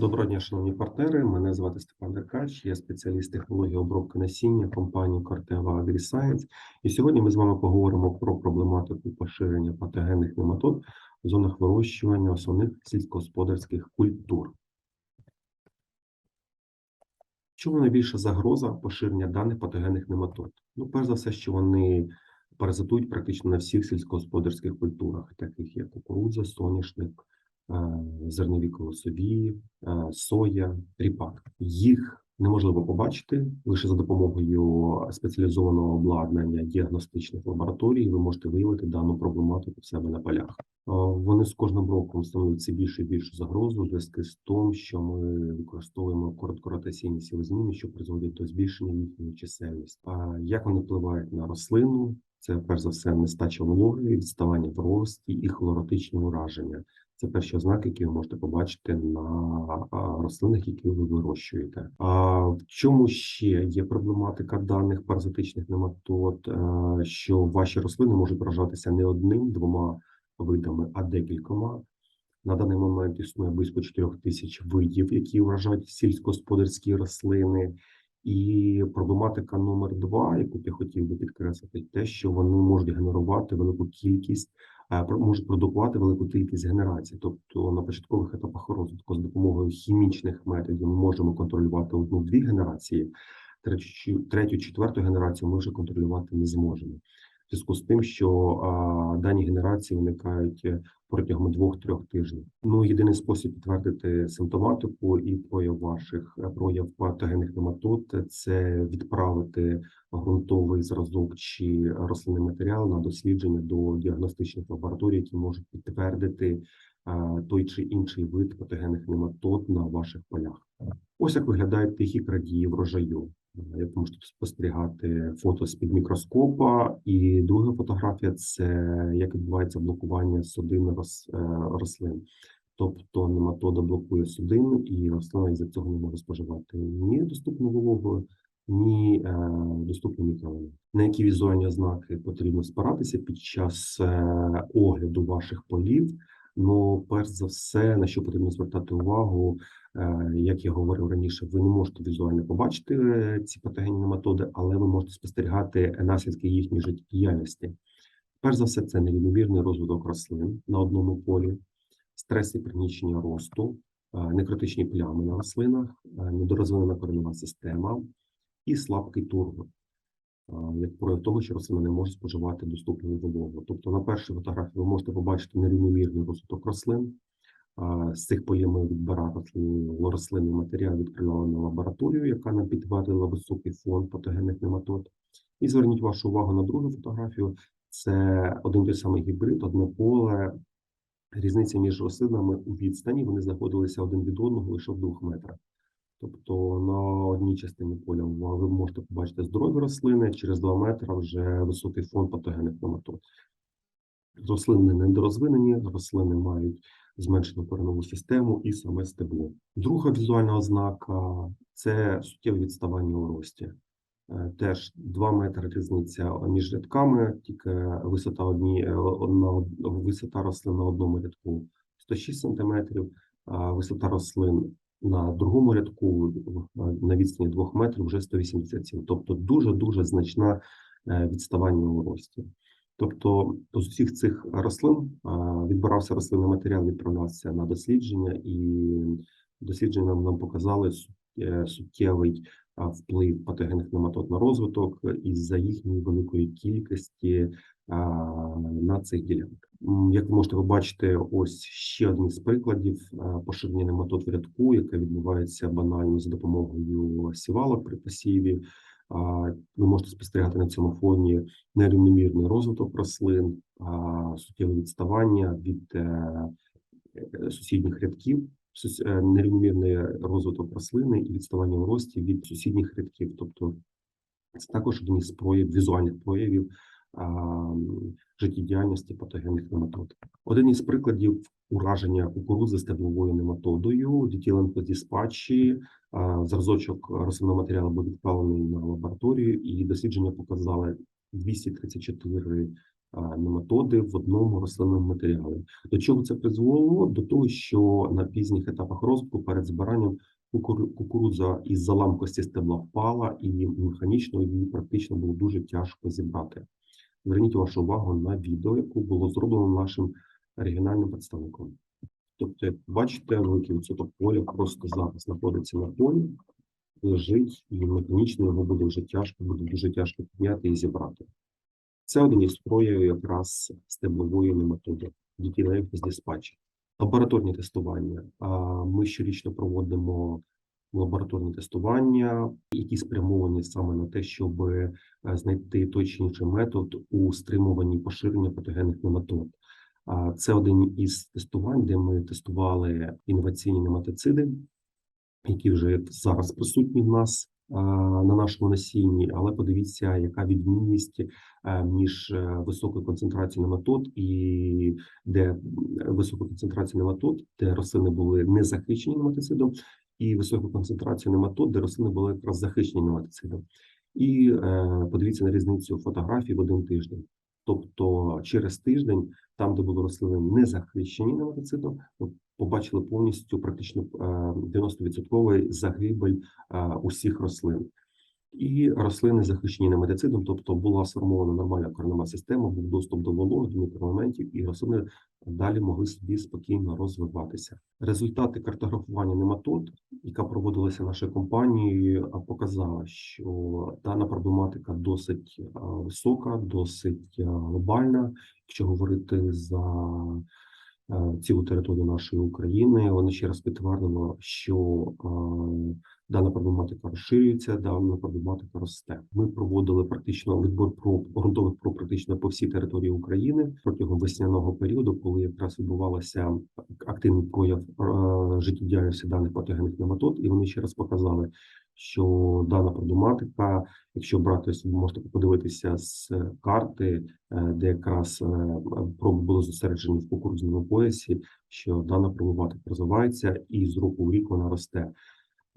Доброго дня, шановні партнери. Мене звати Степан Деркач, я спеціаліст технології обробки насіння компанії Corteva AgriScience. І сьогодні ми з вами поговоримо про проблематику поширення патогенних нематод в зонах вирощування основних сільськогосподарських культур. Чому найбільша загроза поширення даних патогенних нематод? Ну, перш за все, що вони паразитують практично на всіх сільськогосподарських культурах, таких як кукурудза, соняшник, зернові колосові, е, соя, ріпак. Їх неможливо побачити лише за допомогою спеціалізованого обладнання діагностичних лабораторій. Ви можете виявити дану проблематику в себе на полях. Е, Вони з кожним роком становляться більше і більше загрозу у зв'язку з тим, що ми використовуємо короткоротаційні сіли зміни, що призводять до збільшення їхньої чисельності. А як вони впливають на рослину? Це перш за все нестача вологи, відставання в рості і хлоротичні ураження. Це перші ознаки, які ви можете побачити на рослинах, які ви вирощуєте. А в чому ще є проблематика даних паразитичних нематод, е, що ваші рослини можуть вражатися не одним, двома видами, а декількома. На даний момент існує близько 4 тисяч видів, які вражають сільськогосподарські рослини. І проблематика номер два, яку я хотів би підкреслити, те, що вони можуть генерувати велику кількість, можуть продукувати велику кількість генерацій. Тобто на початкових етапах розвитку з допомогою хімічних методів ми можемо контролювати одну-дві генерації, третю, четверту генерацію ми вже контролювати не зможемо. Зв'язку з тим, що дані генерації виникають е, протягом двох-трьох тижнів. Ну, єдиний спосіб підтвердити симптоматику і прояв ваших е, прояв патогенних нематод – це відправити ґрунтовий зразок чи рослинний матеріал на дослідження до діагностичних лабораторій, які можуть підтвердити той чи інший вид патогенних нематод на ваших полях. Ось як виглядають тихі крадії врожаю. Е, Як можете спостерігати фото з під мікроскопа, і друга фотографія це як відбувається блокування судин е, рослин. Тобто нематода блокує судин, і рослина із-за цього не може споживати ні доступну вологу, ні е, доступну мікроелемент. На які візуальні ознаки потрібно спиратися під час огляду ваших полів? Ну, перш за все, на що потрібно звертати увагу, Як я говорив раніше, ви не можете візуально побачити е, ці патогенні нематоди, але ви можете спостерігати наслідки їхньої життєдіяльності. Перш за все, це нерівномірний розвиток рослин на одному полі, стрес і пригнічення росту, е, некритичні плями на рослинах, е, недорозвинена коренева система і слабкий тургор, е, як прояв того, що рослина не може споживати доступну вологу. Тобто на першій фотографії ви можете побачити нерівномірний розвиток рослин. З цих полів ми відбирали рослинний матеріал, відкривали на лабораторію, яка нам підтвердила високий фон патогенних нематод. І зверніть вашу увагу на другу фотографію. Це один той самий гібрид, одне поле. Різниця між рослинами у відстані вони знаходилися один від одного лише в двох метрах. Тобто на одній частині поля ви можете побачити здорові рослини, через два метри вже високий фон патогенних нематод. Рослини недорозвинені, рослини мають зменшену коренову систему і саме стебло. Друга візуальна ознака це суттєве відставання у рості. Е, Теж 2 метри різниця між рядками, тільки висота одні, е, одна, висота рослин на одному рядку 106 см, а висота рослин на другому рядку е, на відстані 2 метрів вже 187. Тобто дуже-дуже значне е, відставання у рості. Тобто з усіх цих рослин відбирався рослинний матеріал, відправлявся на дослідження, і дослідження нам, показали суттєвий вплив патогенних нематод на розвиток із-за їхньої великої кількості на цих ділянках. Як ви можете побачити, ось ще один з прикладів поширення нематод в рядку, яке відбувається банально за допомогою сівалок при посіві. Ви можете спостерігати на цьому фоні нерівномірний розвиток рослин, суттєве відставання від е, е, сусідніх рядків, е, нерівномірний розвиток рослини і відставання у рості від сусідніх рядків. Тобто це також один із прояв, візуальних проявів життєдіяльності патогенних нематод. Один із прикладів ураження кукурудзи стебловою нематодою дітіленко диспатчі. А, Зразочок рослинного матеріалу був відправлений на лабораторію, і дослідження показали 234 а, нематоди в одному рослинному матеріалі. До чого це призвело? До того, що на пізніх етапах розвитку перед збиранням кукур- кукурудза із заламкості стебла впала, і механічно її практично було дуже тяжко зібрати. Зверніть вашу увагу на відео, яке було зроблено нашим регіональним представником. Тобто, як бачите, великий відсоток поля просто зараз знаходиться на полі, лежить, і механічно його буде вже тяжко, буде дуже тяжко підняти і зібрати. Це один із проявів якраз стеблової нематоди дітіневих диспатчі. Лабораторні тестування. Ми щорічно проводимо лабораторні тестування, які спрямовані саме на те, щоб е, знайти інший метод у стримуванні поширення патогенних нематод. Це один із тестувань, де ми тестували інноваційні нематициди, які вже зараз присутні в нас на нашому насінні, але подивіться, яка відмінність е, між е, високою концентрацією нематод і де висока концентрація нематод, де рослини були не захищені нематицидом, і висока концентрація нематод, де рослини були якраз захищені нематицидом. І е, подивіться на різницю фотографій в один тиждень. Тобто через тиждень, там, де були рослини не захищені нематицидом, ми побачили повністю практично е, 90% загибель е, усіх рослин. І рослини захищені нематицидом, тобто була сформована нормальна коренева система, був доступ до вологи, до мікромоментів, і рослини далі могли собі спокійно розвиватися. Результати картографування нематод, яка проводилася нашою компанією, показала, що дана проблематика досить висока, досить глобальна. Якщо говорити за цілу територію нашої України, вони ще раз підтвердило, що дана проблематика розширюється, дана проблематика росте. Ми проводили практично відбор проб ґрунтових проб практично по всій території України протягом весняного періоду, коли якраз відбувалося активний прояв е, життєдіяльності даних патогенних нематод, і вони ще раз показали, що дана проблематика, якщо брати можете подивитися з карти, е, де якраз е, проби були зосереджені в кукурудзному поясі, що дана проблематика розвивається і з року в рік вона росте.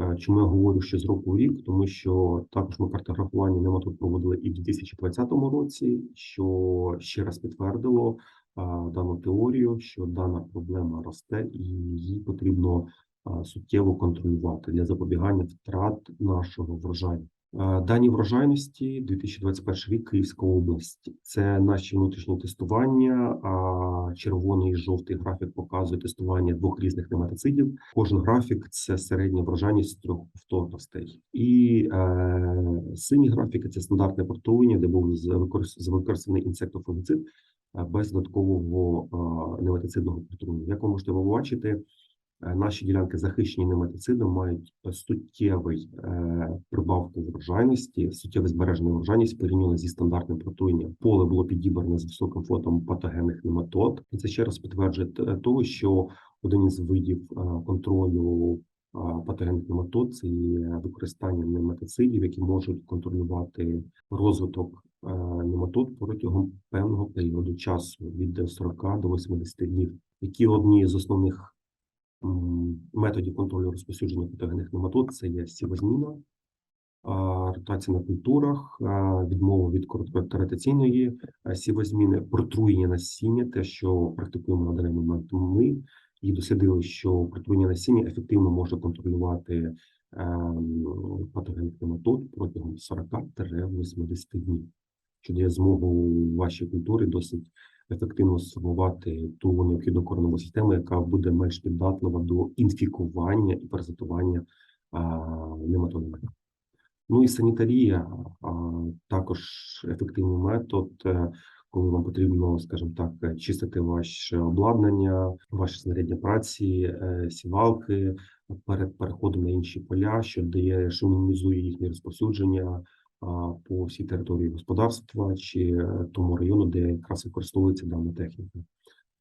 Е, Чому я говорю, що з року в рік? Тому що також ми картографування нематод проводили і в 2020 році, що ще раз підтвердило а, дану теорію, що дана проблема росте і її потрібно а, суттєво контролювати для запобігання втрат нашого врожаю. Дані врожайності 2021 рік Київська область. Це наші внутрішні тестування. Червоний і жовтий графік показує тестування двох різних нематицидів. Кожен графік це середня врожайність трьох повторностей. І е, сині графіки це стандартне протруєння, де був використаний інсектофунгіцид е, без додаткового е, нематицидного протруєння. Як ви можете побачити, Наші ділянки захищені нематицидом мають суттєвий е, прибавку врожайності, суттєве збережену врожайність порівняно зі стандартним протруєнням. Поле було підібране з високим фотом патогенних нематод. І це ще раз підтверджує того, що один із видів е, контролю е, патогенних нематод це є використання нематицидів, які можуть контролювати розвиток е, нематод протягом певного періоду часу від 40 до 80 днів. Які одні з основних методів контролю розповсюдження патогенних нематод це є сівозміна, ротація на культурах, відмова від короткотератаційної сівозміни, протруєння насіння, те, що практикуємо на даний момент ми, і дослідили, що протруєння насіння ефективно може контролювати патогенних нематод протягом 40-80 днів, що дає змогу вашій культурі досить ефективно сформувати ту необхідну кореневу систему, яка буде менш піддатлива до інфікування і паразитування нематодами. Ну і санітарія а, також ефективний метод, е, коли вам потрібно, скажімо так, чистити ваше обладнання, ваші знаряддя праці, е, сівалки перед переходом на інші поля, що дає, що мінімізує їхнє розповсюдження по всій території господарства чи е, тому району, де якраз використовується дана техніка.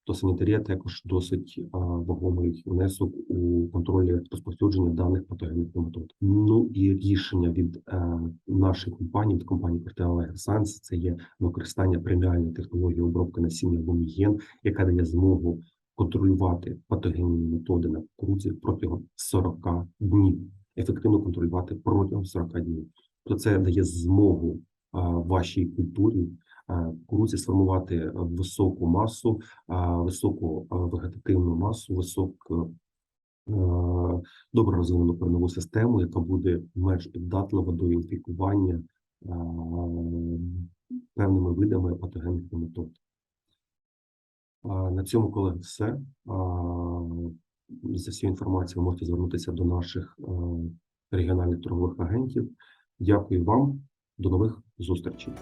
То санітарія також досить вагомий внесок у контролі розповсюдження даних патогенних нематод. Ну і рішення від е, нашої компанії, від компанії Corteva Agriscience, це є використання преміальної технології обробки насіння ломіген, яка дає змогу контролювати патогенні методи на кукурудзі протягом 40 днів, ефективно контролювати протягом 40 днів. То це дає змогу вашій культурі кукурудзі сформувати високу масу, високу вегетативну масу, високу добре розвинену кореневу систему, яка буде менш піддатлива до інфікування певними видами патогенних нематод. А, На цьому, колеги, все. За всю інформацію ви можете звернутися до наших регіональних торгових агентів. Дякую вам. До нових зустрічей.